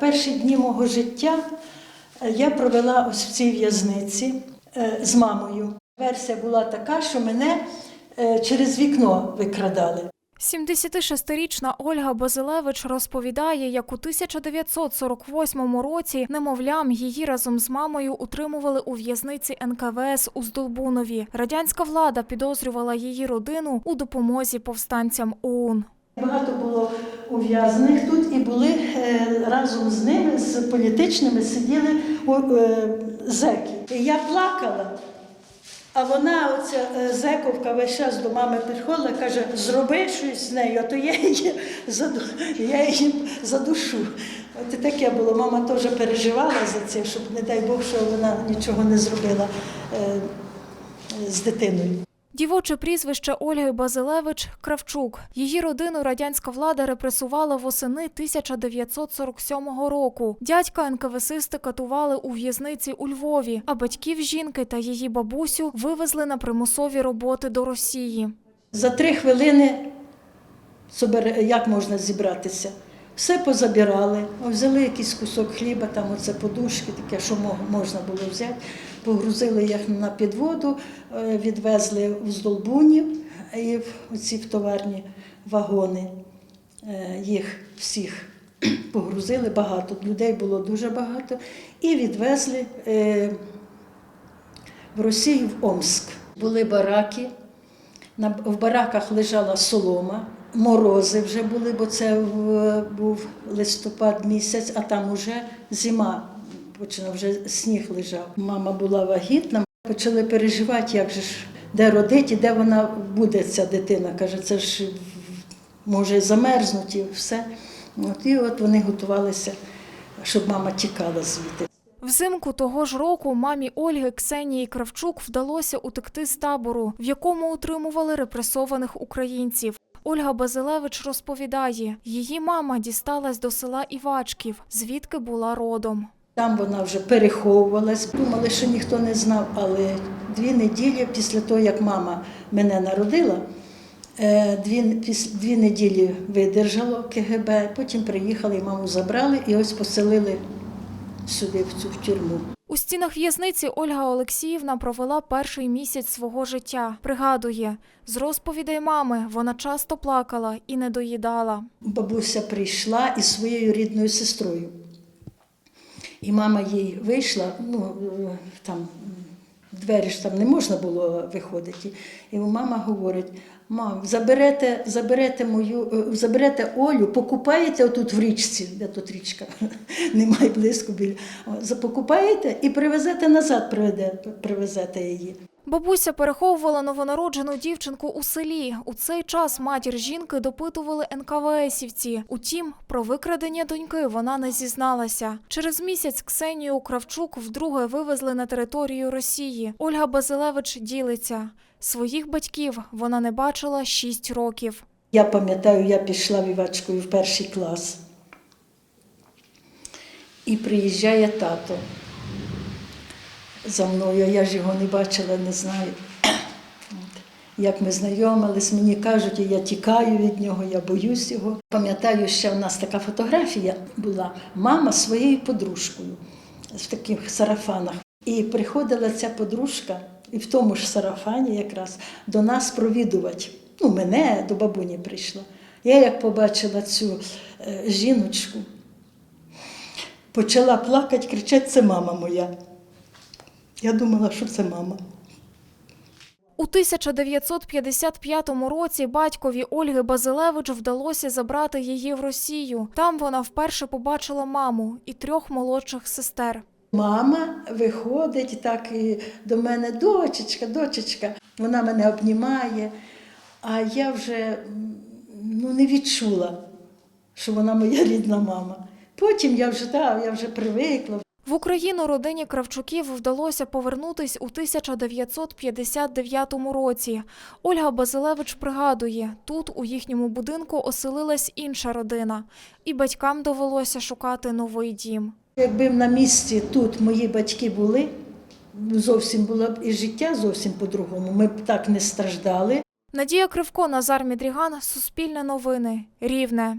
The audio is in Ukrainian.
Перші дні мого життя е, я провела ось в цій в'язниці е, з мамою. Версія була така, що мене е, через вікно викрадали. 76-річна Ольга Базилевич розповідає, як у 1948 році немовлям її разом з мамою утримували у в'язниці НКВС у Здолбунові. Радянська влада підозрювала її родину у допомозі повстанцям ОУН. Багато було ув'язнених тут і були е, разом з ними, з політичними, сиділи е, зеки. Я плакала, а вона, оця е, зековка, весь час до мами підходила, каже, зроби щось з нею, а то я її, я її задушу. От і таке було. Мама теж переживала за це, щоб, не дай Бог, що вона нічого не зробила з дитиною. Дівоче прізвище Ольги Базилевич Кравчук. Її родину радянська влада репресувала восени 1947 року. Дядька НКВСисти катували у в'язниці у Львові, а батьків жінки та її бабусю вивезли на примусові роботи до Росії. За три хвилини як можна зібратися? Все позабирали, взяли якийсь кусок хліба, там оце подушки, таке, що можна було взяти, погрузили їх на підводу, е, відвезли в Здолбунів і в оці в товарні вагони. Е, Їх всіх погрузили. Багато, людей було дуже багато, і відвезли е, в Росію в Омск. Були бараки, в бараках лежала солома, морози вже були, бо це в- листопад місяць, а там уже зима, починав вже сніг лежав. Мама була вагітна, почали переживати, як же ж, де родить і де вона буде, ця дитина. Каже, це ж може замерзнути і все. От, і от вони готувалися, щоб мама тікала звідти. Взимку того ж року мамі Ольги Ксенії Кравчук вдалося утекти з табору, в якому утримували репресованих українців. Ольга Базилевич розповідає, її мама дісталась до села Івачків, звідки була родом. Там вона вже переховувалась. Думали, що ніхто не знав, але дві неділі після того, як мама мене народила, е, дві, дві неділі видержало КГБ, потім приїхали маму забрали і ось поселили сюди, в цю в тюрму. У стінах в'язниці Ольга Олексіївна провела перший місяць свого життя. Пригадує, з розповідей мами вона часто плакала і не доїдала. Бабуся прийшла із своєю рідною сестрою. І мама їй вийшла, ну там двері ж там не можна було виходити. І мама говорить: мам, заберете, заберете мою, е, заберете Олю, покупаєте отут в річці, де тут річка, немає близько біля. Покупаєте і привезете назад, привезете її. Бабуся переховувала новонароджену дівчинку у селі. У цей час матір жінки допитували НКВСівці. Утім, про викрадення доньки вона не зізналася. Через місяць Ксенію Кравчук вдруге вивезли на територію Росії. Ольга Базилевич ділиться. Своїх батьків вона не бачила шість років. Я пам'ятаю, я пішла вівачкою в перший клас. І приїжджає тато за мною, я ж його не бачила, не знаю. Як ми знайомились, мені кажуть, я тікаю від нього, я боюсь його. Пам'ятаю, ще в нас така фотографія була мама своєю подружкою в таких сарафанах. І приходила ця подружка, і в тому ж сарафані якраз до нас провідувати. Ну, мене до бабуні прийшла. Я як побачила цю е, жіночку, почала плакати, кричати, це мама моя. Я думала, що це мама. У 1955 році батькові Ольги Базилевич вдалося забрати її в Росію. Там вона вперше побачила маму і трьох молодших сестер. Мама виходить так і до мене, дочечка, дочечка. Вона мене обнімає, а я вже ну, не відчула, що вона моя рідна мама. Потім я вже так, я вже привикла. В Україну родині Кравчуків вдалося повернутись у 1959 році. Ольга Базилевич пригадує, тут у їхньому будинку оселилась інша родина, і батькам довелося шукати новий дім. Якби на місці тут мої батьки були, зовсім було б і життя зовсім по-другому. Ми б так не страждали. Надія Кривко, Назар Мідріган, Суспільне новини, Рівне.